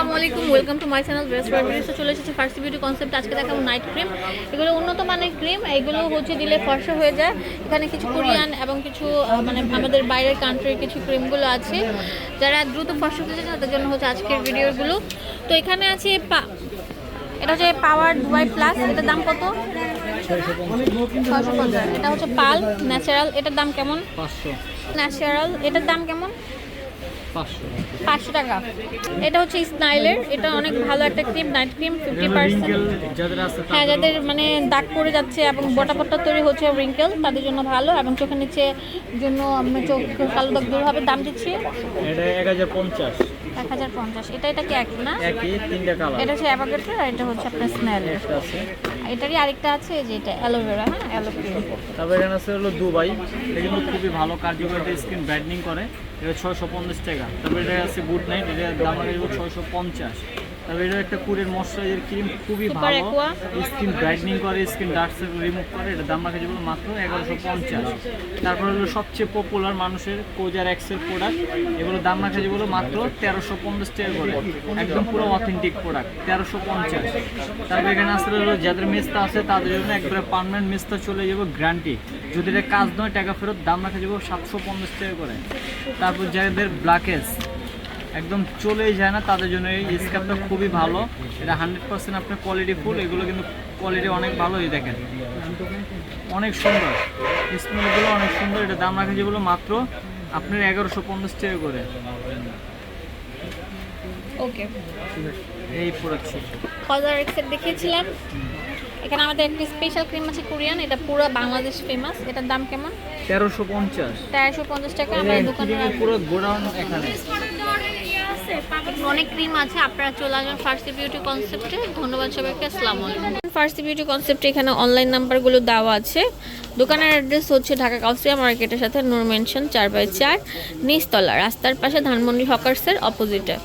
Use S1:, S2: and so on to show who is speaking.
S1: আসসালামু আলাইকুম welcome to my channel best ফার্মিলিসে চলে এসেছে ফার্সি বিউটি কনসেপ্ট আজকে দেখাবো নাইট ক্রিম এগুলো উন্নত মানের ক্রিম এগুলো হচ্ছে দিলে ফর্সা হয়ে যায়। এখানে কিছু কোরিয়ান এবং কিছু মানে আমাদের বাইরের কান্ট্রির কিছু ক্রিমগুলো আছে। যারা দ্রুত ফর্সা হতে চায় তাদের জন্য হচ্ছে আজকের ভিডিওগুলো তো এখানে আছে পা এটা হচ্ছে পাওয়ার দুয়াই প্লাস এটার দাম কত? পঞ্চাশ। এটা হচ্ছে পাল ন্যাচারাল এটার দাম কেমন?
S2: পাঁচশো।
S1: ন্যাচারাল এটার দাম কেমন?
S2: পাঁচশো।
S1: টাকা। এটা হচ্ছে স্নাইলের। এটা অনেক ভালো একটা cream night cream fifty percent. হ্যাঁ যাদের মানে দাগ পড়ে যাচ্ছে এবং বটা বটা তৈরি হচ্ছে রিঙ্কেল তাদের জন্য ভালো এবং চোখের নিচে জন্য চোখ কালো দাগ দূর হবে দাম দিচ্ছি।
S2: এটা এক হাজার পঞ্চাশ।
S1: এক হাজার পঞ্চাশ। এটা এটা কি এক না? এটা হচ্ছে অ্যাভাগেটের আর এটা হচ্ছে আপনার
S2: আছে।
S1: এটারই আরেকটা আছে যে এটা অ্যালোভেরা হ্যাঁ? অ্যালোভেরা
S2: তবে এখানে আছে হলো দুবাই। এটা কিন্তু খুবই ভালো কার্যকারিতা স্কিন ব্রাইটনিং করে। এটা ছয়শো পঞ্চাশ টাকা। তবে এটা আছে গুড নাইট এটার দাম আছে ছয়শো পঞ্চাশ। তারপর এটা একটা কুরের ময়শ্চারাইজার ক্রিম খুবই ভালো। স্কিন ব্রাইটনিং করে স্কিন ডার্ক সার্কেল রিমুভ করে এটা দাম রাখা যাবে মাত্র এগারোশো পঞ্চাশ। তারপর হলো সবচেয়ে পপুলার মানুষের কোজার এক্সের প্রোডাক্ট এগুলো দাম রাখা যাবে মাত্র তেরোশো পঞ্চাশ টাকা করে। একদম পুরো অথেন্টিক প্রোডাক্ট তেরোশো পঞ্চাশ। তারপর এখানে আসলে হলো যাদের মেস্তা আছে তাদের জন্য একবারে পার্মানেন্ট মেস্তা চলে যাবে গ্যারান্টি যদি এটা কাজ নয় টাকা ফেরত দাম রাখা যাবে সাতশো পঞ্চাশ টাকা করে। তারপর যাদের ব্ল্যাকেজ একদম চলেই যায় না তাদের জন্য এই স্কার্ফটা খুবই ভালো। এটা হান্ড্রেড পার্সেন্ট আপনার কোয়ালিটি ফুল এগুলো কিন্তু কোয়ালিটি অনেক ভালো এই দেখেন। অনেক সুন্দর। স্মেলগুলো অনেক সুন্দর এটা দাম রাখা যেগুলো মাত্র আপনার এগারোশো পঞ্চাশ টাকা করে।
S1: ওকে
S2: এই প্রোডাক্ট
S1: কলার এক্সেট দেখিয়েছিলাম। এখানে আমাদের একটা স্পেশাল ক্রিম আছে কোরিয়ান এটা পুরো বাংলাদেশ ফেমাস এটার দাম কেমন?
S2: তেরোশো পঞ্চাশ।
S1: তেরোশো পঞ্চাশ টাকা আমাদের দোকানে
S2: পুরো গোডাউন এখানে।
S1: অনেক ক্রিম আছে, আপনারা চলে আসবেন ফার্সি বিউটি কনসেপ্টে ধন্যবাদ সবাইকে, আসসালামু আলাইকুম। ফার্সি বিউটি কনসেপ্টে এখানে অনলাইন নাম্বারগুলো দেওয়া আছে। দোকানের অ্যাড্রেস হচ্ছে ঢাকা কাউসিয়া মার্কেটের সাথে নূর মেনশন চার বাই চার, নিচতলা, রাস্তার পাশে ধানমন্ডি হকার্সের অপোজিটে